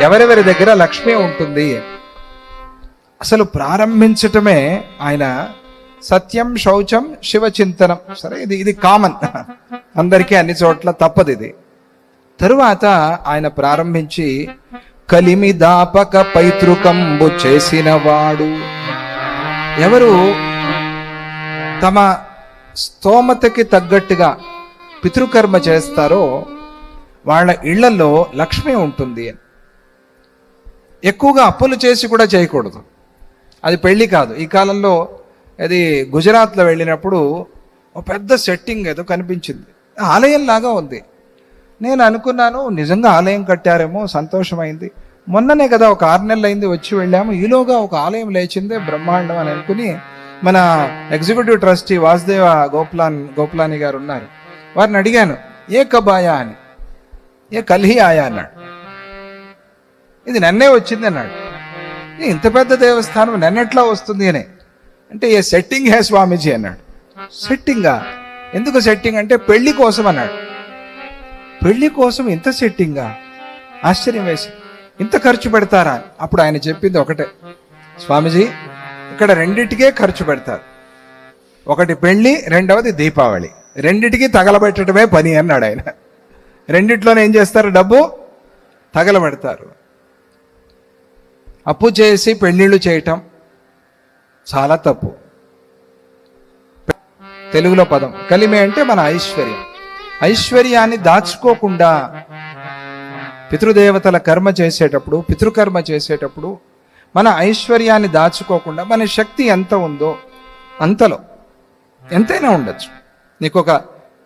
ఎవరెవరి దగ్గర లక్ష్మి ఉంటుంది? అసలు ప్రారంభించటమే ఆయన సత్యం శౌచం శివచింతనం. సరే ఇది ఇది కామన్ అందరికీ అన్ని చోట్ల తప్పదు ఇది. తరువాత ఆయన ప్రారంభించి కలిమి దాపక పైతృకంబు చేసినవాడు. ఎవరు? తమ స్తోమతకి తగ్గట్టుగా పితృకర్మ చేస్తారో వాళ్ళ ఇళ్ళలో లక్ష్మి ఉంటుంది అని. ఎక్కువగా అప్పులు చేసి కూడా చేయకూడదు. అది పెళ్ళి కాదు. ఈ కాలంలో అది గుజరాత్లో వెళ్ళినప్పుడు ఒక పెద్ద సెట్టింగ్ ఏదో కనిపించింది. ఆలయం లాగా ఉంది. నేను అనుకున్నాను నిజంగా ఆలయం కట్టారేమో సంతోషమైంది. మొన్ననే కదా ఒక ఆరు నెలలు అయింది వచ్చి వెళ్ళాము. ఈలోగా ఒక ఆలయం లేచిందే బ్రహ్మాండం అని అనుకుని మన ఎగ్జిక్యూటివ్ ట్రస్టీ వాసుదేవ గోపులాన్ గోపులాని గారు ఉన్నారు. వారిని అడిగాను ఏ కబాయా? అని. ఏ కల్హి ఆయా? అన్నాడు. ఇది నన్నే వచ్చింది అన్నాడు. ఇంత పెద్ద దేవస్థానం నన్నెట్లా వస్తుంది అని. అంటే ఏ సెట్టింగ్ హే స్వామీజీ అన్నాడు. సెట్టింగా ఎందుకు సెట్టింగ్ అంటే పెళ్ళి కోసం అన్నాడు. పెళ్ళి కోసం ఇంత సెట్టింగా ఆశ్చర్యం వేసి ఇంత ఖర్చు పెడతారా? అప్పుడు ఆయన చెప్పింది ఒకటే. స్వామీజీ ఇక్కడ రెండిటికే ఖర్చు పెడతారు. ఒకటి పెళ్ళి రెండవది దీపావళి. రెండిటికి తగలబెట్టడమే పని అన్నాడు ఆయన. రెండిట్లోనే ఏం చేస్తారు డబ్బు? తగలబెడతారు. అప్పు చేసి పెళ్ళిళ్ళు చేయటం చాలా తప్పు. తెలుగులో పదం కలిమే అంటే మన ఐశ్వర్యం. ఐశ్వర్యాన్ని దాచుకోకుండా పితృదేవతల కర్మ చేసేటప్పుడు పితృకర్మ చేసేటప్పుడు మన ఐశ్వర్యాన్ని దాచుకోకుండా మన శక్తి ఎంత ఉందో అంతలో ఎంతైనా ఉండొచ్చు. నీకు ఒక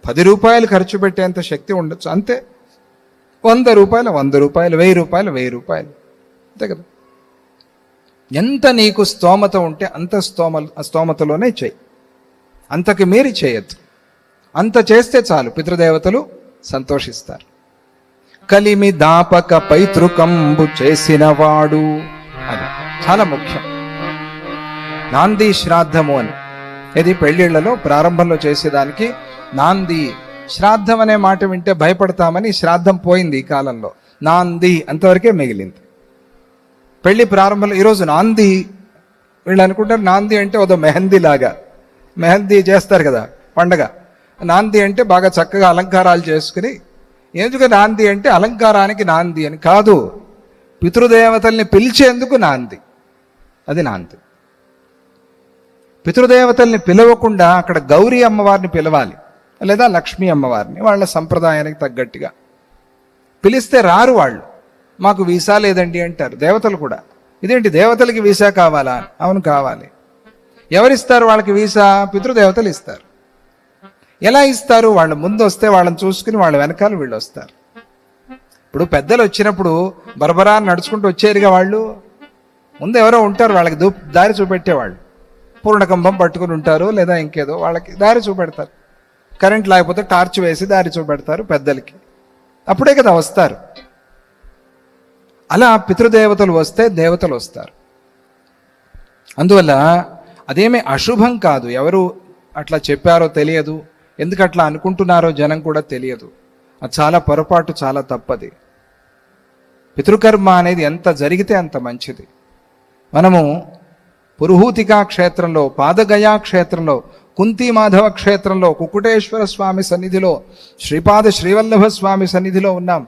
పది రూపాయలు ఖర్చు పెట్టేంత శక్తి ఉండొచ్చు అంతే. వంద రూపాయలు వంద రూపాయలు వెయ్యి రూపాయలు వెయ్యి రూపాయలు. అంతే కదా? ఎంత నీకు స్తోమత ఉంటే అంత స్తోమ స్తోమతలోనే చేయి. అంతకు మీరి చేయొద్దు. అంత చేస్తే చాలు పితృదేవతలు సంతోషిస్తారు. కలిమి దాపక పైతృకంబు చేసినవాడు అది చాలా ముఖ్యం. నాంది శ్రాద్ధము అని. ఇది పెళ్ళిళ్ళలో ప్రారంభంలో చేసేదానికి నాంది శ్రాద్ధం అనే మాట వింటే భయపడతామని శ్రాద్ధం పోయింది ఈ కాలంలో. నాంది అంతవరకే మిగిలింది. పెళ్ళి ప్రారంభంలో ఈరోజు నాంది వీళ్ళు అనుకుంటారు నాంది అంటే ఒక మెహందీ లాగా. మెహందీ చేస్తారు కదా పండగ. నాంది అంటే బాగా చక్కగా అలంకారాలు చేసుకుని ఎందుకు నాంది అంటే అలంకారానికి నాంది అని కాదు. పితృదేవతల్ని పిలిచేందుకు నాంది. అది నాంది. పితృదేవతల్ని పిలవకుండా అక్కడ గౌరీ అమ్మవారిని పిలవాలి లేదా లక్ష్మీ అమ్మవారిని వాళ్ళ సంప్రదాయానికి తగ్గట్టుగా. పిలిస్తే రారు వాళ్ళు. మాకు వీసా లేదండి అంటారు దేవతలు కూడా. ఇదేంటి దేవతలకి వీసా కావాలా? అవును కావాలి. ఎవరిస్తారు వాళ్ళకి వీసా? పితృదేవతలు ఇస్తారు. ఎలా ఇస్తారు? వాళ్ళు ముందు వస్తే వాళ్ళని చూసుకుని వాళ్ళ వెనకాల వీళ్ళు వస్తారు. ఇప్పుడు పెద్దలు వచ్చినప్పుడు బరబరా నడుచుకుంటూ వచ్చారుగా వాళ్ళు. ముందు ఎవరో ఉంటారు వాళ్ళకి దూ దారి చూపెట్టేవాళ్ళు. పూర్ణకంభం పట్టుకుని ఉంటారు లేదా ఇంకేదో వాళ్ళకి దారి చూపెడతారు. కరెంట్ లేకపోతే టార్చ్ వేసి దారి చూపెడతారు పెద్దలకి. అప్పుడే కదా వస్తారు. అలా పితృదేవతలు వస్తే దేవతలు వస్తారు. అందువల్ల అదేమీ అశుభం కాదు. ఎవరు అట్లా చెప్పారో తెలియదు. ఎందుకు అట్లా అనుకుంటున్నారో జనం కూడా తెలియదు. అది చాలా పొరపాటు చాలా తప్పది. పితృకర్మ అనేది ఎంత జరిగితే అంత మంచిది. మనము పురుహూతికా క్షేత్రంలో పాదగయా క్షేత్రంలో కుంతి మాధవ క్షేత్రంలో కుకుటేశ్వర స్వామి సన్నిధిలో శ్రీపాద శ్రీవల్లభ స్వామి సన్నిధిలో ఉన్నాం.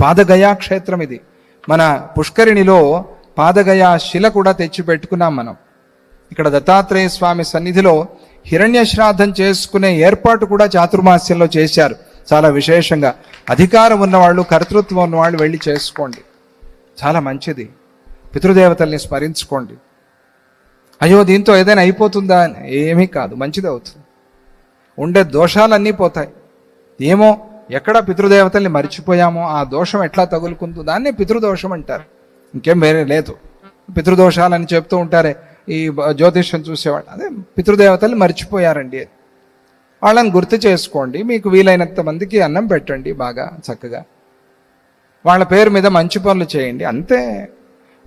పాదగయా క్షేత్రం ఇది. మన పుష్కరిణిలో పాదగయ శిల కూడా తెచ్చి పెట్టుకున్నాం మనం. ఇక్కడ దత్తాత్రేయ స్వామి సన్నిధిలో హిరణ్య శ్రాద్ధం చేసుకునే ఏర్పాటు కూడా చాతుర్మాస్యంలో చేశారు. చాలా విశేషంగా. అధికారం ఉన్నవాళ్ళు కర్తృత్వం ఉన్నవాళ్ళు వెళ్ళి చేసుకోండి. చాలా మంచిది. పితృదేవతల్ని స్మరించుకోండి. అయ్యో దీంతో ఏదైనా అయిపోతుందా? ఏమీ కాదు. మంచిది అవుతుంది. ఉండే దోషాలన్నీ పోతాయి. ఏమో ఎక్కడ పితృదేవతల్ని మర్చిపోయామో ఆ దోషం ఎట్లా తగులుకుందో దాన్నే పితృదోషం అంటారు. ఇంకేం వేరే లేదు. పితృదోషాలని చెప్తూ ఉంటారే ఈ జ్యోతిష్యం చూసేవాళ్ళు. అదే పితృదేవతల్ని మర్చిపోయారండి వాళ్ళని గుర్తు చేసుకోండి మీకు వీలైనంత మందికి అన్నం పెట్టండి బాగా చక్కగా. వాళ్ళ పేరు మీద మంచి పనులు చేయండి అంతే.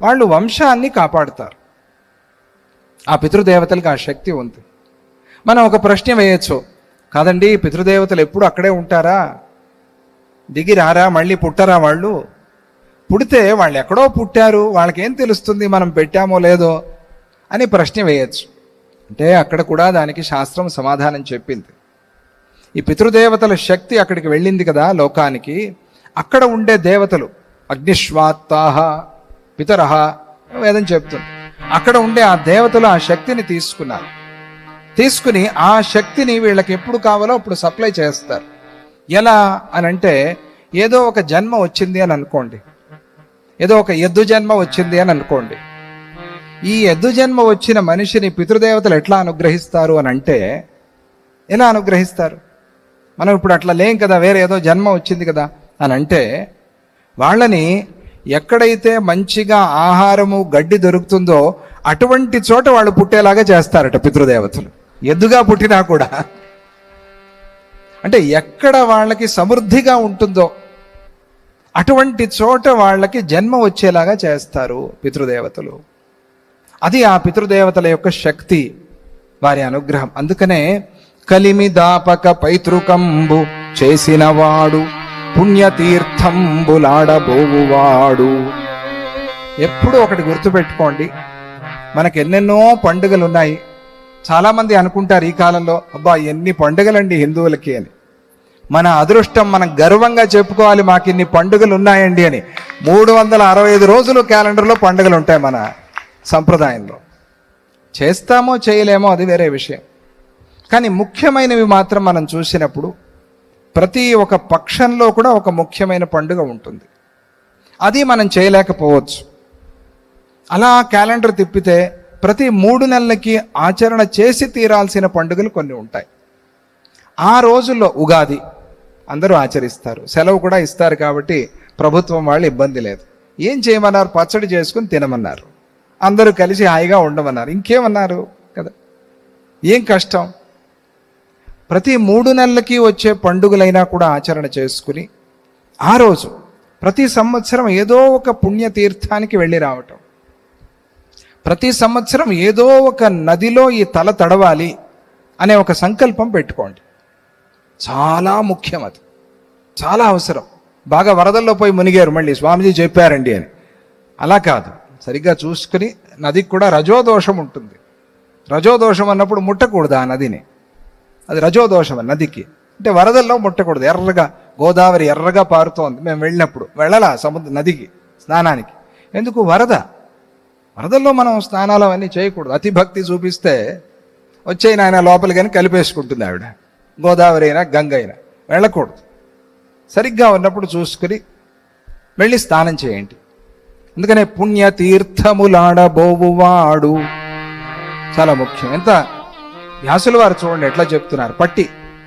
వాళ్ళు వంశాన్ని కాపాడుతారు. ఆ పితృదేవతలకు ఆ శక్తి ఉంది. మనం ఒక ప్రశ్న వేయచ్చు. కాదండి పితృదేవతలు ఎప్పుడు అక్కడే ఉంటారా? దిగి రారా మళ్ళీ పుట్టరా వాళ్ళు? పుడితే వాళ్ళు ఎక్కడో పుట్టారు వాళ్ళకేం తెలుస్తుంది మనం పెట్టామో లేదో అని ప్రశ్న వేయచ్చు. అంటే అక్కడ కూడా దానికి శాస్త్రం సమాధానం చెప్పింది. ఈ పితృదేవతల శక్తి అక్కడికి వెళ్ళింది కదా లోకానికి అక్కడ ఉండే దేవతలు అగ్నిశ్వాత్తాహ పితరహ వేదం చెప్తుంది. అక్కడ ఉండే ఆ దేవతలు ఆ శక్తిని తీసుకున్నారు. తీసుకుని ఆ శక్తిని వీళ్ళకి ఎప్పుడు కావాలో అప్పుడు సప్లై చేస్తారు. ఎలా అని అంటే ఏదో ఒక జన్మ వచ్చింది అని అనుకోండి. ఏదో ఒక ఎద్దు జన్మ వచ్చింది అని అనుకోండి. ఈ ఎద్దు జన్మ వచ్చిన మనిషిని పితృదేవతలు ఎట్లా అనుగ్రహిస్తారు అని అంటే ఎలా అనుగ్రహిస్తారు? మనం ఇప్పుడు అట్లా లేం కదా వేరే ఏదో జన్మ వచ్చింది కదా అని అంటే వాళ్ళని ఎక్కడైతే మంచిగా ఆహారము గడ్డి దొరుకుతుందో అటువంటి చోట వాళ్ళు పుట్టేలాగా చేస్తారట పితృదేవతలు. ఎద్దుగా పుట్టినా కూడా. అంటే ఎక్కడ వాళ్ళకి సమృద్ధిగా ఉంటుందో అటువంటి చోట వాళ్ళకి జన్మ వచ్చేలాగా చేస్తారు పితృదేవతలు. అది ఆ పితృదేవతల యొక్క శక్తి వారి అనుగ్రహం. అందుకనే కలిమి దాపక పైతృకంబు చేసినవాడు పుణ్యతీర్థంబులాడబోవువాడు. ఎప్పుడు ఒకటి గుర్తుపెట్టుకోండి మనకు ఎన్నెన్నో పండుగలు ఉన్నాయి చాలామంది అనుకుంటారు ఈ కాలంలో అబ్బా ఎన్ని పండుగలండి హిందువులకి అని. మన అదృష్టం మనం గర్వంగా చెప్పుకోవాలి మాకు ఇన్ని పండుగలు ఉన్నాయండి అని. మూడు వందల అరవై ఐదు రోజులు క్యాలెండర్లో పండుగలు ఉంటాయి మన సంప్రదాయంలో. చేస్తామో చేయలేమో అది వేరే విషయం. కానీ ముఖ్యమైనవి మాత్రం మనం చూసినప్పుడు ప్రతి ఒక్క పక్షంలో కూడా ఒక ముఖ్యమైన పండుగ ఉంటుంది. అది మనం చేయలేకపోవచ్చు. అలా క్యాలెండర్ తిప్పితే ప్రతి మూడు నెలలకి ఆచరణ చేసి తీరాల్సిన పండుగలు కొన్ని ఉంటాయి. ఆ రోజుల్లో ఉగాది అందరూ ఆచరిస్తారు. సెలవు కూడా ఇస్తారు కాబట్టి ప్రభుత్వం వాళ్ళు ఇబ్బంది లేదు. ఏం చేయమన్నారు? పచ్చడి చేసుకుని తినమన్నారు. అందరూ కలిసి హాయిగా ఉండమన్నారు. ఇంకేమన్నారు కదా? ఏం కష్టం? ప్రతి మూడు నెలలకి వచ్చే పండుగలైనా కూడా ఆచరణ చేసుకుని ఆ రోజు ప్రతి సంవత్సరం ఏదో ఒక పుణ్యతీర్థానికి వెళ్ళి రావటం. ప్రతి సంవత్సరం ఏదో ఒక నదిలో ఈ తల తడవాలి అనే ఒక సంకల్పం పెట్టుకోండి. చాలా ముఖ్యం అది. చాలా అవసరం. బాగా వరదల్లో పోయి మునిగారు మళ్ళీ స్వామీజీ చెప్పారండి అని. అలా కాదు. సరిగ్గా చూసుకుని నదికి కూడా రజోదోషం ఉంటుంది. రజోదోషం అన్నప్పుడు ముట్టకూడదు ఆ నదిని? అది రజోదోషం నదికి. అంటే వరదల్లో ముట్టకూడదు. ఎర్రగా గోదావరి ఎర్రగా పారుతోంది. మేము వెళ్ళినప్పుడు. వెళ్ళాల సముద్ర నదికి స్నానానికి? ఎందుకు? వరద. వరదల్లో మనం స్నానాలు అవన్నీ చేయకూడదు. అతి భక్తి చూపిస్తే వచ్చే నాయన లోపలి కానీ కలిపేసుకుంటుంది ఆవిడ. గోదావరి అయినా గంగ అయినా వెళ్ళకూడదు. సరిగ్గా ఉన్నప్పుడు చూసుకుని వెళ్ళి స్నానం చేయండి. అందుకనే పుణ్య తీర్థములాడబోవువాడు. చాలా ముఖ్యం. ఎంత వ్యాసుల వారు చూడండి ఎట్లా చెప్తున్నారు. పట్టి.